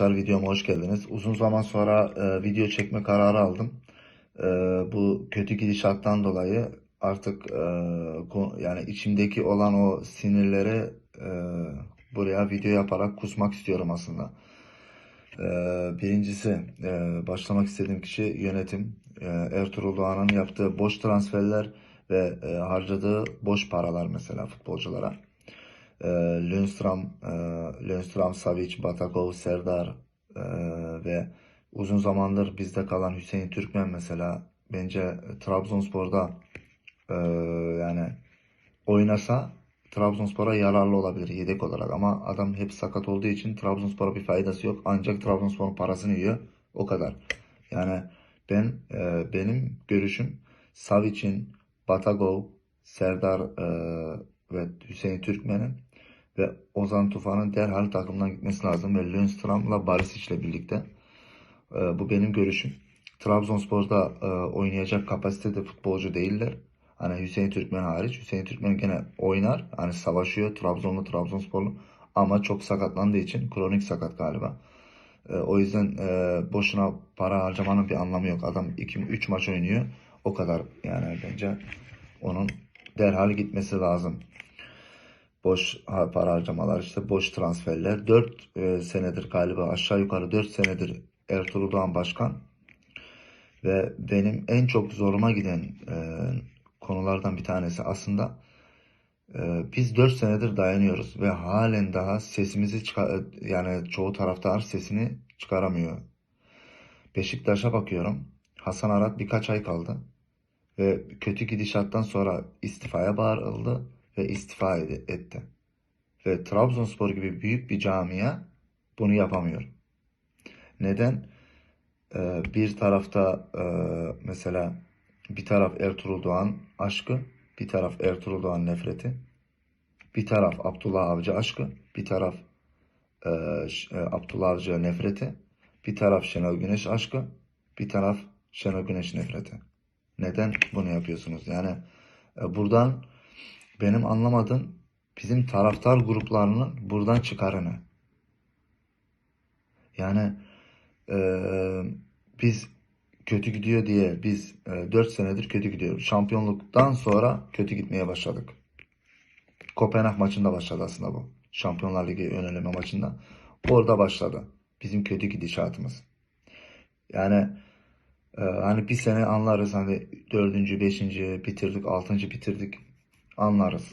arkadaşlar videoma hoş geldiniz. Uzun zaman sonra e, video çekme kararı aldım. E, bu kötü gidişattan dolayı artık e, yani içimdeki olan o sinirleri e, buraya video yaparak kusmak istiyorum aslında. E, birincisi e, başlamak istediğim kişi yönetim. E, Ertuğrul Doğan'ın yaptığı boş transferler ve e, harcadığı boş paralar mesela futbolculara. E, Lundstram, e, Lundstram, Savic, Batakov, Serdar e, ve uzun zamandır bizde kalan Hüseyin Türkmen mesela bence Trabzonspor'da e, yani oynasa Trabzonspor'a yararlı olabilir yedek olarak ama adam hep sakat olduğu için Trabzonspor'a bir faydası yok. Ancak Trabzonspor'un parasını yiyor. O kadar. Yani ben e, benim görüşüm Savic'in, Batagov, Serdar ve Hüseyin Türkmen'in ve Ozan Tufan'ın derhal takımdan gitmesi lazım ve Lundstram'la Barisic'le birlikte. E, bu benim görüşüm. Trabzonspor'da e, oynayacak kapasitede futbolcu değiller. Hani Hüseyin Türkmen hariç. Hüseyin Türkmen gene oynar. Hani savaşıyor Trabzonlu Trabzonsporlu. Ama çok sakatlandığı için kronik sakat galiba. E, o yüzden e, boşuna para harcamanın bir anlamı yok. Adam 2-3 maç oynuyor. O kadar yani bence onun derhal gitmesi lazım. Boş para harcamalar işte boş transferler. 4 senedir galiba aşağı yukarı 4 senedir Ertuğrul Doğan başkan. Ve benim en çok zoruma giden e, konulardan bir tanesi aslında e, biz 4 senedir dayanıyoruz ve halen daha sesimizi çıkar yani çoğu taraftar sesini çıkaramıyor. Beşiktaş'a bakıyorum. Hasan Arat birkaç ay kaldı ve kötü gidişattan sonra istifaya bağırıldı ve istifa etti. Ve Trabzonspor gibi büyük bir camia bunu yapamıyor. Neden? Ee, bir tarafta e, mesela bir taraf Ertuğrul Doğan aşkı, bir taraf Ertuğrul Doğan nefreti, bir taraf Abdullah Avcı aşkı, bir taraf e, e, Abdullah Avcı nefreti, bir taraf Şenol Güneş aşkı, bir taraf Şenol Güneş nefreti. Neden bunu yapıyorsunuz? Yani e, buradan benim anlamadığım bizim taraftar gruplarının buradan çıkarı ne? Yani e, biz kötü gidiyor diye biz e, 4 senedir kötü gidiyoruz. Şampiyonluktan sonra kötü gitmeye başladık. Kopenhag maçında başladı aslında bu. Şampiyonlar Ligi ön eleme maçında. Orada başladı bizim kötü gidişatımız. Yani e, hani bir sene anlarız hani dördüncü, beşinci bitirdik, altıncı bitirdik anlarız.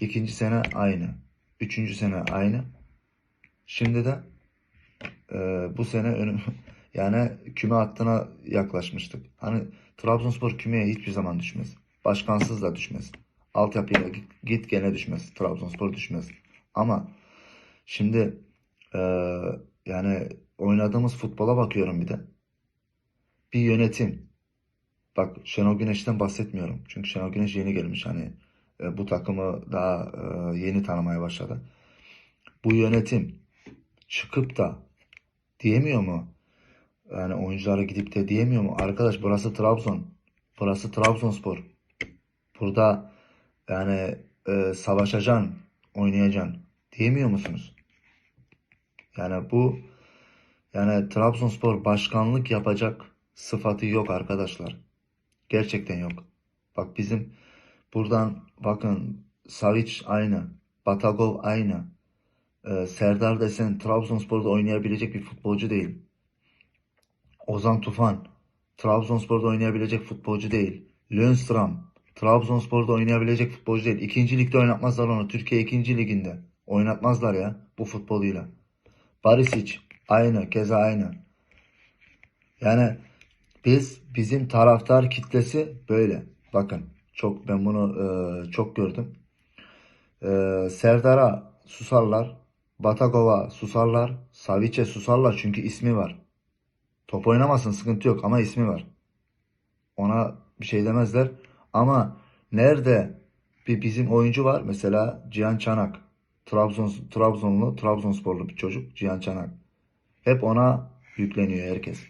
İkinci sene aynı. Üçüncü sene aynı. Şimdi de e, bu sene önüm, yani küme hattına yaklaşmıştık. Hani Trabzonspor kümeye hiçbir zaman düşmez. Başkansız da düşmez. Altyapıya git, git gene düşmez. Trabzonspor düşmez. Ama şimdi e, yani oynadığımız futbola bakıyorum bir de. Bir yönetim. Bak Şenol Güneş'ten bahsetmiyorum. Çünkü Şenol Güneş yeni gelmiş. Hani e, bu takımı daha e, yeni tanımaya başladı. Bu yönetim çıkıp da diyemiyor mu? Yani oyunculara gidip de diyemiyor mu? Arkadaş burası Trabzon. Burası Trabzonspor. Burada yani e, savaşacaksın, oynayacaksın. Diyemiyor musunuz? Yani bu yani Trabzonspor başkanlık yapacak sıfatı yok arkadaşlar. Gerçekten yok. Bak bizim buradan bakın Savic aynı. Batagov aynı. Ee, Serdar desen Trabzonspor'da oynayabilecek bir futbolcu değil. Ozan Tufan Trabzonspor'da oynayabilecek futbolcu değil. Lundstram Trabzonspor'da oynayabilecek futbolcu değil. İkinci ligde oynatmazlar onu. Türkiye ikinci liginde. Oynatmazlar ya bu futboluyla. Barisic aynı. Keza aynı. Yani biz bizim taraftar kitlesi böyle. Bakın çok ben bunu e, çok gördüm. E, Serdar'a susarlar. Batagov'a susarlar. Savic'e susarlar çünkü ismi var. Top oynamasın sıkıntı yok ama ismi var. Ona bir şey demezler. Ama nerede bir bizim oyuncu var mesela Cihan Çanak. Trabzon Trabzonlu, Trabzonsporlu bir çocuk Cihan Çanak. Hep ona yükleniyor herkes.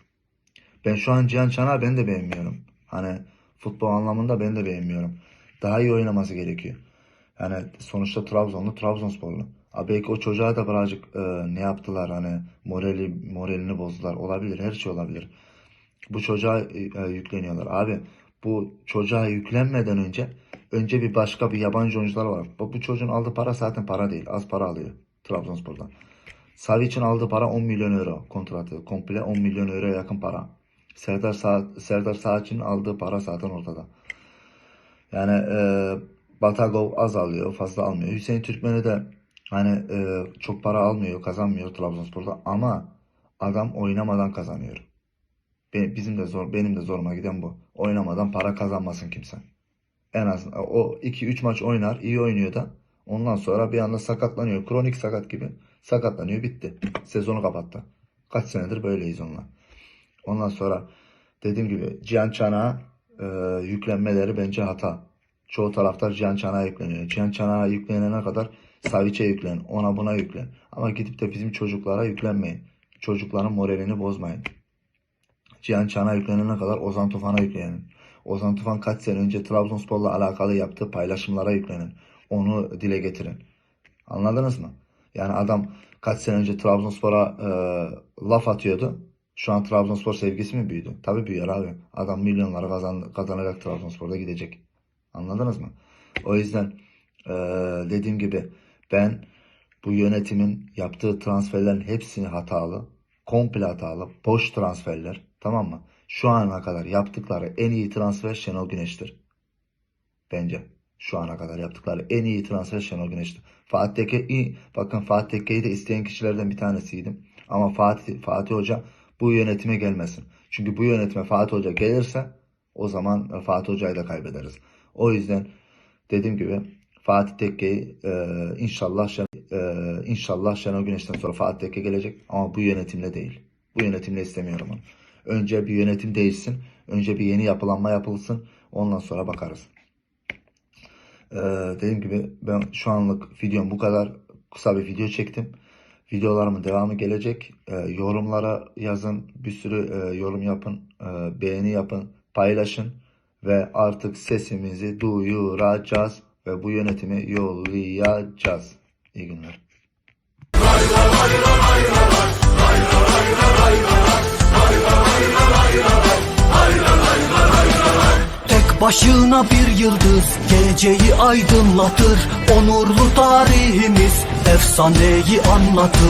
Ben şu an Cihan Çanak'ı ben de beğenmiyorum. Hani futbol anlamında ben de beğenmiyorum. Daha iyi oynaması gerekiyor. Yani sonuçta Trabzonlu, Trabzonsporlu. Ha belki o çocuğa da birazcık e, ne yaptılar hani morali moralini bozdular. Olabilir, her şey olabilir. Bu çocuğa e, e, yükleniyorlar. Abi bu çocuğa yüklenmeden önce önce bir başka bir yabancı oyuncular var. Bu, bu çocuğun aldığı para zaten para değil. Az para alıyor Trabzonspor'dan. Savic'in aldığı para 10 milyon euro kontratı. Komple 10 milyon euroya yakın para. Serdar Sa Serdar Saatçı'nın aldığı para zaten ortada. Yani e, Batagov az alıyor, fazla almıyor. Hüseyin Türkmen'i de hani e, çok para almıyor, kazanmıyor Trabzonspor'da ama adam oynamadan kazanıyor. Be- Bizim de zor, benim de zoruma giden bu. Oynamadan para kazanmasın kimse. En az o 2-3 maç oynar, iyi oynuyor da ondan sonra bir anda sakatlanıyor. Kronik sakat gibi sakatlanıyor, bitti. Sezonu kapattı. Kaç senedir böyleyiz onunla. Ondan sonra dediğim gibi Cihan Çanak'a e, yüklenmeleri bence hata. Çoğu taraftar Cihan Çanak'a yükleniyor. Cihan Çanak'a yüklenene kadar Savic'e yüklen, ona buna yüklen. Ama gidip de bizim çocuklara yüklenmeyin. Çocukların moralini bozmayın. Cihan Çanak'a yüklenene kadar Ozan Tufan'a yüklenin. Ozan Tufan kaç sene önce Trabzonspor'la alakalı yaptığı paylaşımlara yüklenin. Onu dile getirin. Anladınız mı? Yani adam kaç sene önce Trabzonspor'a e, laf atıyordu. Şu an Trabzonspor sevgisi mi büyüdü? Tabii büyür abi. Adam milyonları kazan, kazanarak Trabzonspor'da gidecek. Anladınız mı? O yüzden e, dediğim gibi ben bu yönetimin yaptığı transferlerin hepsini hatalı. Komple hatalı. Boş transferler. Tamam mı? Şu ana kadar yaptıkları en iyi transfer Şenol Güneş'tir. Bence. Şu ana kadar yaptıkları en iyi transfer Şenol Güneş'tir. Fatih Tekke. Bakın Fatih Tekke'yi de isteyen kişilerden bir tanesiydim. Ama Fatih, Fatih Hoca bu yönetime gelmesin. Çünkü bu yönetime Fatih Hoca gelirse o zaman Fatih Hoca'yı da kaybederiz. O yüzden dediğim gibi Fatih Tekke'yi e, inşallah Şen, e, inşallah Şenol Güneş'ten sonra Fatih Tekke gelecek ama bu yönetimle değil. Bu yönetimle istemiyorum onu. Önce bir yönetim değişsin. Önce bir yeni yapılanma yapılsın. Ondan sonra bakarız. Ee, dediğim gibi ben şu anlık videom bu kadar kısa bir video çektim. Videolarımın devamı gelecek. Ee, yorumlara yazın. Bir sürü e, yorum yapın. e, beğeni yapın. Paylaşın. Ve artık sesimizi duyuracağız. Ve bu yönetimi yollayacağız. İyi günler. Tek başına bir yıldız geceyi aydınlatır Onurlu tarihimiz efsaneyi anlatır